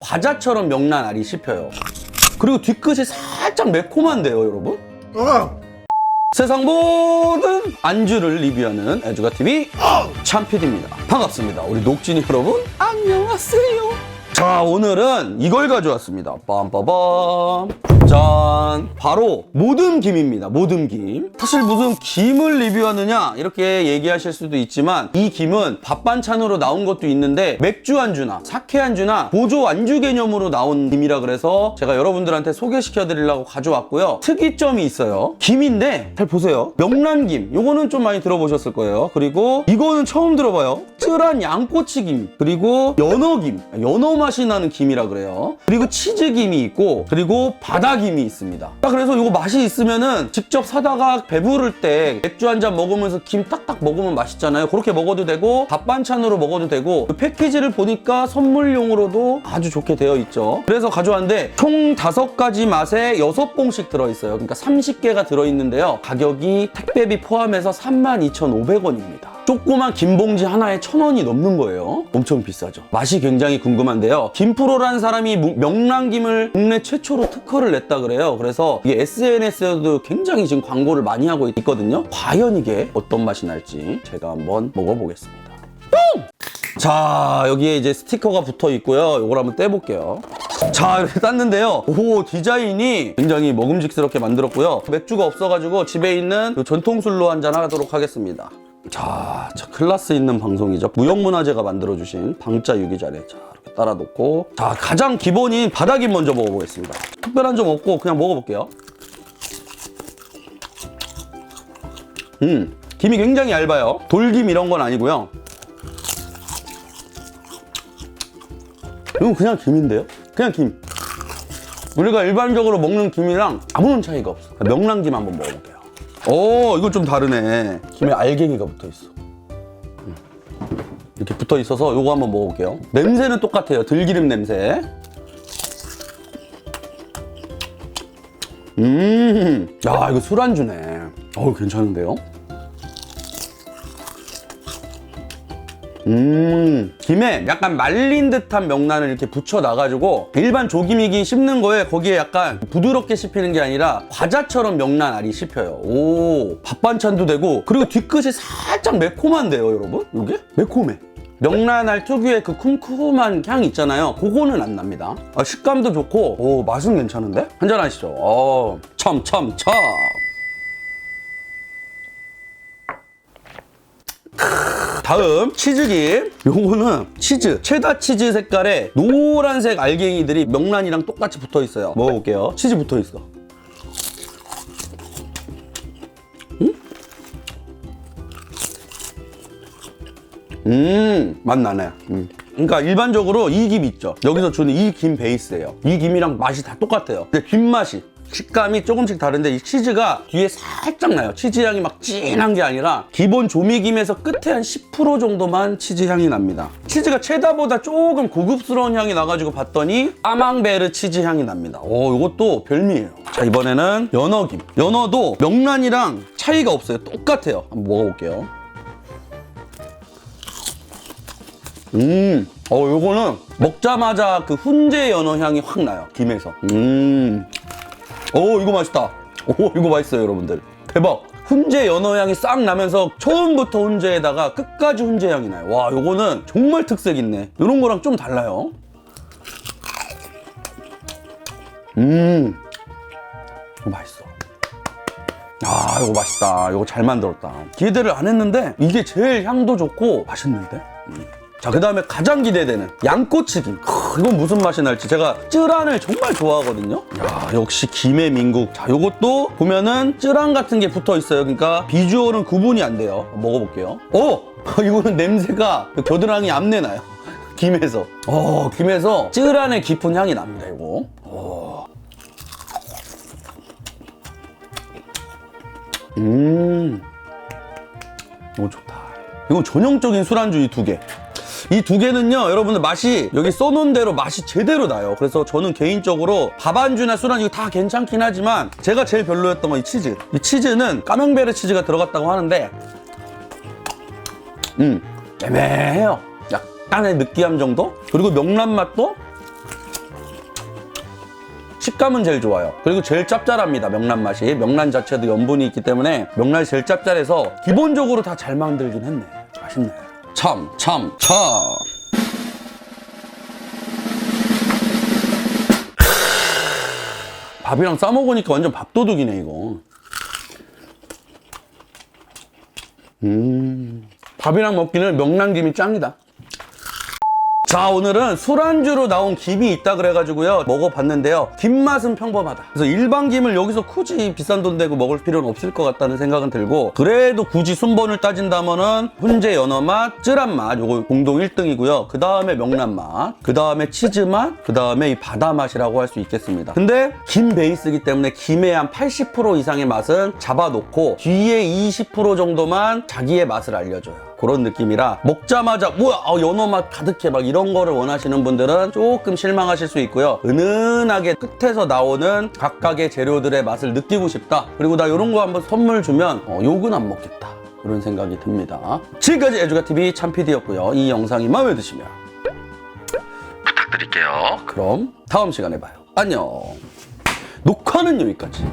과자처럼 명란 알이 씹혀요. 그리고 뒤끝이 살짝 매콤한데요, 여러분? 세상 모든 안주를 리뷰하는 애주가TV 참피디입니다. 반갑습니다. 우리 녹진이 여러분, 안녕하세요. 자, 오늘은 이걸 가져왔습니다. 빰빠밤. 짠. 바로 모듬 김입니다. 모듬 김. 사실 무슨 김을 리뷰하느냐 이렇게 얘기하실 수도 있지만 이 김은 밥 반찬으로 나온 것도 있는데 맥주 안주나 사케 안주나 보조 안주 개념으로 나온 김이라 그래서 제가 여러분들한테 소개시켜 드리려고 가져왔고요. 특이점이 있어요. 김인데 잘 보세요. 명란김. 요거는 좀 많이 들어보셨을 거예요. 그리고 이거는 처음 들어봐요. 쯔란 양꼬치김. 그리고 연어김. 연어 맛이 나는 김이라 그래요. 그리고 치즈 김이 있고 그리고 바다 김이 있습니다. 딱 그래서 이거 맛이 있으면은 직접 사다가 배부를 때 맥주 한 잔 먹으면서 김 딱딱 먹으면 맛있잖아요. 그렇게 먹어도 되고 밥 반찬으로 먹어도 되고 그 패키지를 보니까 선물용으로도 아주 좋게 되어 있죠. 그래서 가져왔는데 총 다섯 가지 맛에 여섯 봉씩 들어있어요. 그러니까 30개가 들어있는데요. 가격이 택배비 포함해서 32,500원입니다. 조그만 김봉지 하나에 천 원이 넘는 거예요. 엄청 비싸죠. 맛이 굉장히 궁금한데요. 김프로라는 사람이 무- 명란김을 국내 최초로 특허를 냈다 그래요. 그래서 이게 SNS에도 굉장히 지금 광고를 많이 하고 있거든요. 과연 이게 어떤 맛이 날지 제가 한번 먹어보겠습니다. 자 여기에 이제 스티커가 붙어 있고요 이걸 한번 떼볼게요 자 이렇게 땄는데요 오 디자인이 굉장히 먹음직스럽게 만들었고요 맥주가 없어가지고 집에 있는 요 전통술로 한잔 하도록 하겠습니다 자, 자 클라스 있는 방송이죠 무형문화재가 만들어주신 방자 유기자래 자 이렇게 따라 놓고 자 가장 기본인 바닥임 먼저 먹어보겠습니다 특별한 점 없고 그냥 먹어볼게요 음 김이 굉장히 얇아요 돌김 이런 건 아니고요 이건 그냥 김인데요? 그냥 김. 우리가 일반적으로 먹는 김이랑 아무런 차이가 없어. 명란김 한번 먹어볼게요. 오, 이거 좀 다르네. 김에 알갱이가 붙어 있어. 음. 이렇게 붙어 있어서 이거 한번 먹어볼게요. 냄새는 똑같아요. 들기름 냄새. 음, 야, 이거 술안주네. 어우, 괜찮은데요? 음, 김에 약간 말린 듯한 명란을 이렇게 붙여놔가지고 일반 조기미기 씹는 거에 거기에 약간 부드럽게 씹히는 게 아니라 과자처럼 명란 알이 씹혀요. 오, 밥 반찬도 되고 그리고 뒤끝이 살짝 매콤한데요, 여러분? 이게 매콤해. 명란알 특유의 그 쿰쿰한 향 있잖아요. 그거는 안 납니다. 아, 식감도 좋고, 오, 맛은 괜찮은데? 한잔 하시죠. 어, 참, 참, 참. 다음 치즈김 요거는 치즈 체다 치즈 색깔의 노란색 알갱이들이 명란이랑 똑같이 붙어 있어요 먹어볼게요 치즈 붙어 있어 음, 맛 나네. 음. 그러니까 일반적으로 이 김 있죠. 여기서 주는 이 김 베이스예요. 이 김이랑 맛이 다 똑같아요. 근데 김 맛이 식감이 조금씩 다른데 이 치즈가 뒤에 살짝 나요. 치즈 향이 막 진한 게 아니라 기본 조미김에서 끝에 한 10% 정도만 치즈 향이 납니다. 치즈가 체다보다 조금 고급스러운 향이 나가지고 봤더니 까망베르 치즈 향이 납니다. 오, 이것도 별미예요. 자, 이번에는 연어김. 연어도 명란이랑 차이가 없어요. 똑같아요. 한번 먹어볼게요. 음, 어, 요거는 먹자마자 그 훈제 연어 향이 확 나요. 김에서. 음, 오, 이거 맛있다. 오, 이거 맛있어요, 여러분들. 대박. 훈제 연어 향이 싹 나면서 처음부터 훈제에다가 끝까지 훈제 향이 나요. 와, 요거는 정말 특색 있네. 요런 거랑 좀 달라요. 음, 이거 맛있어. 아, 이거 맛있다. 이거 잘 만들었다. 기대를 안 했는데 이게 제일 향도 좋고 맛있는데? 음. 자, 그 다음에 가장 기대되는 양꼬치김. 크, 이건 무슨 맛이 날지 제가 쯔란을 정말 좋아하거든요. 야, 역시 김의 민국. 자, 요것도 보면은 쯔란 같은 게 붙어 있어요. 그러니까 비주얼은 구분이 안 돼요. 먹어볼게요. 오! 이거는 냄새가 그 겨드랑이 암내 나요. 김에서. 어, 김에서 쯔란의 깊은 향이 납니다, 이거. 오. 음. 이거 좋다. 이거 전형적인 술안주 이 두 개. 이 두 개는요, 여러분들 맛이 여기 써놓은 대로 맛이 제대로 나요. 그래서 저는 개인적으로 밥 안주나 술 안주 다 괜찮긴 하지만 제가 제일 별로였던 건 이 치즈. 이 치즈는 까명베르 치즈가 들어갔다고 하는데, 음, 애매해요. 약간의 느끼함 정도? 그리고 명란 맛도 식감은 제일 좋아요. 그리고 제일 짭짤합니다. 명란 맛이. 명란 자체도 염분이 있기 때문에 명란이 제일 짭짤해서 기본적으로 다 잘 만들긴 했네. 맛있네. 참, 참, 참. 밥이랑 싸 먹으니까 완전 밥도둑이네 이거. 음, 밥이랑 먹기는 명란김이 짱이다. 자 오늘은 술안주로 나온 김이 있다 그래가지고요. 먹어봤는데요. 김 맛은 평범하다. 그래서 일반 김을 여기서 굳이 비싼 돈 내고 먹을 필요는 없을 것 같다는 생각은 들고 그래도 굳이 순번을 따진다면은 훈제 연어 맛 쯔란 맛 요거 공동 1등이고요. 그 다음에 명란 맛 그 다음에 치즈 맛 그 다음에 이 바다 맛이라고 할 수 있겠습니다. 근데 김 베이스이기 때문에 김의 한 80% 이상의 맛은 잡아놓고 뒤에 20% 정도만 자기의 맛을 알려줘요 그런 느낌이라 먹자마자 뭐야 아, 연어 맛 가득해 막 이런 거를 원하시는 분들은 조금 실망하실 수 있고요. 은은하게 끝에서 나오는 각각의 재료들의 맛을 느끼고 싶다. 그리고 나 이런 거 한번 선물 주면 어, 욕은 안 먹겠다. 그런 생각이 듭니다. 지금까지 에듀가TV 참PD였고요. 이 영상이 마음에 드시면 부탁드릴게요. 그럼 다음 시간에 봐요. 안녕. 녹화는 여기까지